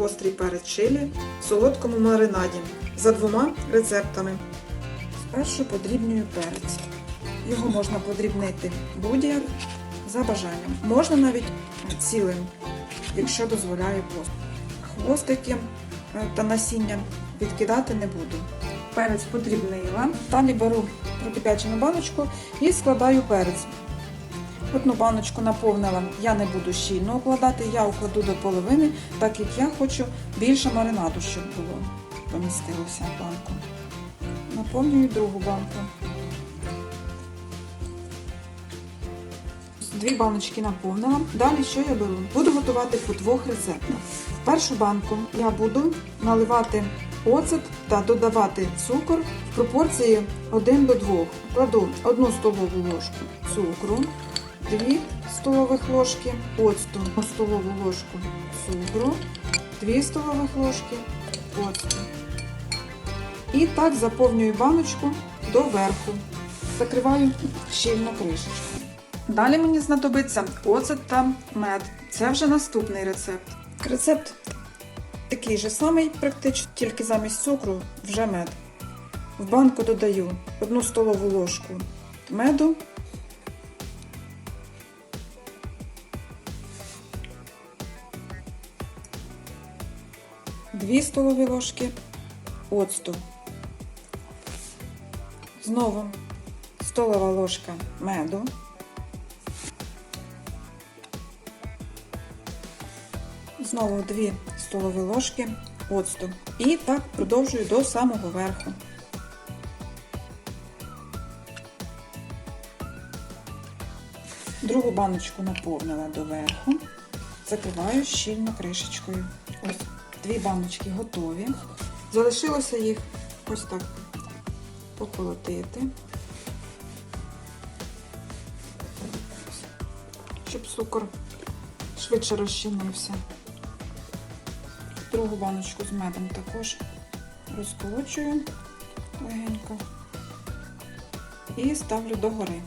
гострий перець чилі в солодкому маринаді за двома рецептами. Спершу подрібнюю перець. Його можна подрібнити будь-як за бажанням. Можна навіть цілим, якщо дозволяє пост. Хвостики е, та насіння відкидати не буду. Перець подрібнила. Далі беру прокипячену баночку і складаю перець. Одну баночку наповнила, я не буду щільно укладати, я укладу до половини, так як я хочу більше маринаду, щоб було помістилося в банку. Наповнюю другу банку. Дві баночки наповнила. Далі що я беру? Буду готувати по двох рецептах. В першу банку я буду наливати оцет та додавати цукор в пропорції 1 до 2. Кладу 1 столову ложку цукру, 2 столових ложки оцту, 1 столову ложку цукру, 2 столових ложки оцту. І так заповнюю баночку до верху. Закриваю щільно кришечку. Далі мені знадобиться оцет та мед. Це вже наступний рецепт. Рецепт такий же самий, практично, тільки замість цукру вже мед. В банку додаю 1 столову ложку меду. Дві столові ложки оцту. Знову столова ложка меду. Знову 2 столові ложки оцту. І так продовжую до самого верху. Другу баночку наповнила до верху. Закриваю щільно кришечкою. Ось дві баночки готові. Залишилося їх ось так поколотити, щоб цукор швидше розчинився. Другу баночку з медом також розколочую легенько і ставлю догори.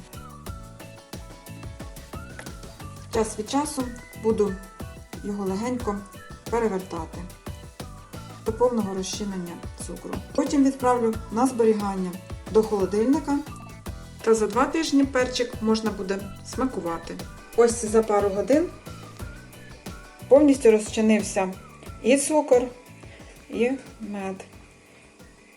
Час від часу буду його легенько перевертати до повного розчинення цукру. Потім відправлю на зберігання до холодильника. Та за два тижні перчик можна буде смакувати. Ось за пару годин повністю розчинився і цукор, і мед.